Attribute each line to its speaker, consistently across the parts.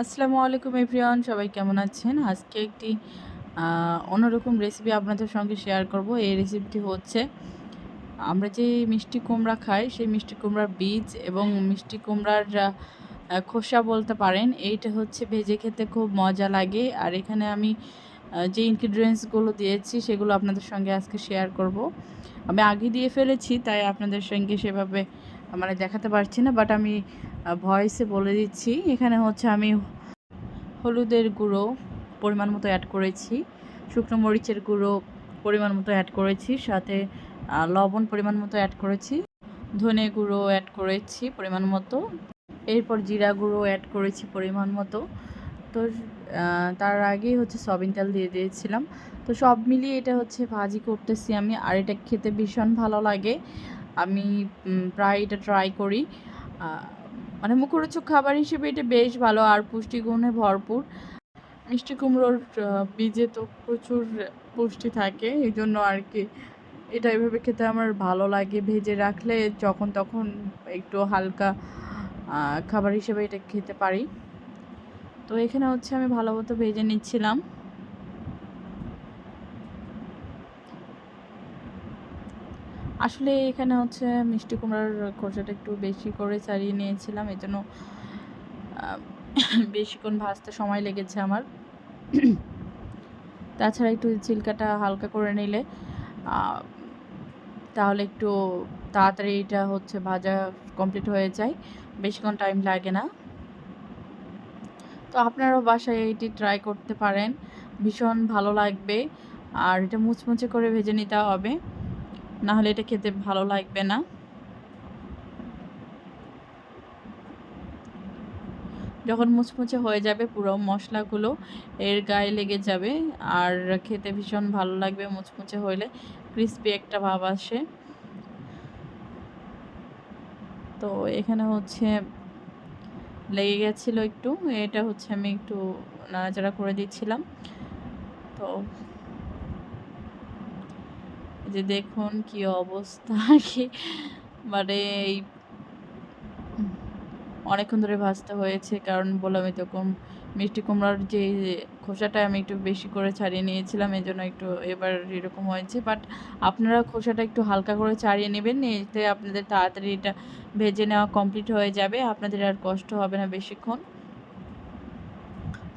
Speaker 1: আসসালামু আলাইকুম এভরিওয়ান, সবাই কেমন আছেন? আজকে একটি অন্যরকম রেসিপি আপনাদের সঙ্গে শেয়ার করব। এই রেসিপিটি হচ্ছে, আমরা যে মিষ্টি কুমড়া খাই, সেই মিষ্টি কুমড়ার বীজ এবং মিষ্টি কুমড়ার খোসা বলতে পারেন, এইটা হচ্ছে ভেজে খেতে খুব মজা লাগে। আর এখানে আমি যে ইনগ্রিডিয়েন্টসগুলো দিয়েছি, সেগুলো আপনাদের সঙ্গে আজকে শেয়ার করব। আমি আগে দিয়ে ফেলেছি, তাই আপনাদের সঙ্গে সেভাবে মানে দেখাতে পারছি না বাট আমি ভয়েসে বলে দিচ্ছি। এখানে হচ্ছে আমি হলুদের গুঁড়ো পরিমাণ মতো অ্যাড করেছি, শুকনো মরিচের গুঁড়ো পরিমাণ মতো অ্যাড করেছি, সাথে লবণ পরিমাণ মতো অ্যাড করেছি, ধনে গুঁড়ো অ্যাড করেছি পরিমাণ মতো, এরপর জিরা গুঁড়ো অ্যাড করেছি পরিমাণ মতো। তো তার আগেই হচ্ছে সয়াবিন তেল দিয়ে দিয়েছিলাম। তো সব মিলিয়ে এটা হচ্ছে ভাজি করতেছি আমি, আর এটা খেতে ভীষণ ভালো লাগে। আমি প্রায় এটা ট্রাই করি। মানে মুখরোচক খাবার হিসেবে এটা বেশ ভালো, আর পুষ্টিগুণে ভরপুর। মিষ্টি কুমড়োর বীজে তো প্রচুর পুষ্টি থাকে এই জন্য আর কি এটা এভাবে খেতে আমার ভালো লাগে। ভেজে রাখলে যখন তখন একটু হালকা খাবার হিসেবে এটা খেতে পারি। তো এখানে হচ্ছে আমি ভালো মতো ভেজে নিচ্ছিলাম। আসলে এখানে হচ্ছে মিষ্টি কুমড়ার খোসাটা একটু বেশি করে ছাড়িয়ে নিয়েছিলাম এই জন্য বেশিক্ষণ ভাজতে সময় লেগেছে আমার। তাছাড়া একটু চিলকাটা হালকা করে নিলে তাহলে একটু তাড়াতাড়ি এটা হচ্ছে ভাজা কমপ্লিট হয়ে যায়, বেশিক্ষণ টাইম লাগে না। তো আপনারাও বাসায় এটি ট্রাই করতে পারেন, ভীষণ ভালো লাগবে, আর এটা মুচমুচে করে ভেজে নিতে হবে। না হলে এটা খেতে ভালো লাগবে না। যখন মুচমুচে হয়ে যাবে পুরো মশলাগুলো, এর গায়ে লেগে যাবে। আর খেতে ভীষণ ভালো লাগবে মুচমুচে হইলে ক্রিস্পি একটা ভাব আসে। তো এখানে হচ্ছে লেগে গেছিল একটু, এটা হচ্ছে আমি একটু নাড়াচাড়া করে দিচ্ছিলাম। তো যে দেখুন কি অবস্থা, কি মানে এই অনেকক্ষণ ধরে ভাজতে হয়েছে, কারণ বললামই তো কম, মিষ্টি কুমড়ার যে খোসাটা আমি একটু বেশি করে ছাড়িয়ে নিয়েছিলাম এই জন্য একটু এবার এরকম হয়েছে। বাট আপনারা খোসাটা একটু হালকা করে ছাড়িয়ে নেবেন, এতে আপনাদের তাড়াতাড়ি এটা ভেজে নেওয়া কমপ্লিট হয়ে যাবে, আপনাদের আর কষ্ট হবে না বেশিক্ষণ।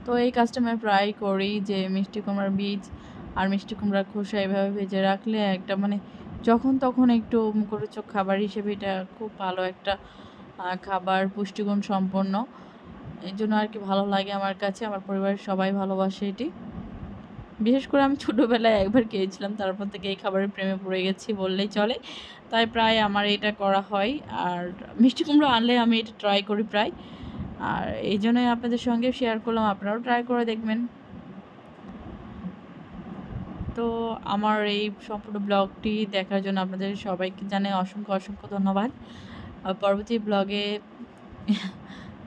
Speaker 1: তো এই কাজটা আমি প্রায় করি, যে মিষ্টি কুমড়ার বীজ আর মিষ্টি কুমড়ার খোসা এভাবে ভেজে রাখলে একটা মানে যখন তখন একটু মুখরোচক খাবার হিসেবে এটা খুব ভালো একটা খাবার পুষ্টিগুণ সম্পন্ন। এই জন্য আর কি ভালো লাগে আমার কাছে, আমার পরিবারের সবাই ভালোবাসে এটি। বিশেষ করে আমি ছোটোবেলায় একবার খেয়েছিলাম, তারপর থেকে এই খাবারের প্রেমে পড়ে গেছি বললেই চলে। তাই প্রায় আমার এটা করা হয়। আর মিষ্টি কুমড়ো আনলে আমি এটা ট্রাই করি প্রায়। আর এই জন্যই আপনাদের সঙ্গে শেয়ার করলাম, আপনারাও ট্রাই করে দেখবেন। তো আমার এই সম্পূর্ণ ব্লগটি দেখার জন্য আপনাদের সবাইকে জানাই অসংখ্য অসংখ্য ধন্যবাদ। পরবর্তী ব্লগে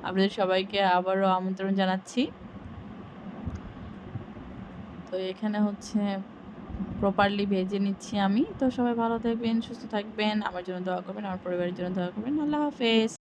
Speaker 1: আপনাদের সবাইকে আবারও আমন্ত্রণ জানাচ্ছি। তো এখানে হচ্ছে প্রপারলি ভেজে নিচ্ছি আমি। তো সবাই ভালো থাকবেন, সুস্থ থাকবেন, আমার জন্য দোয়া করবেন, আমার পরিবারের জন্য দোয়া করবেন। আল্লাহ হাফেজ।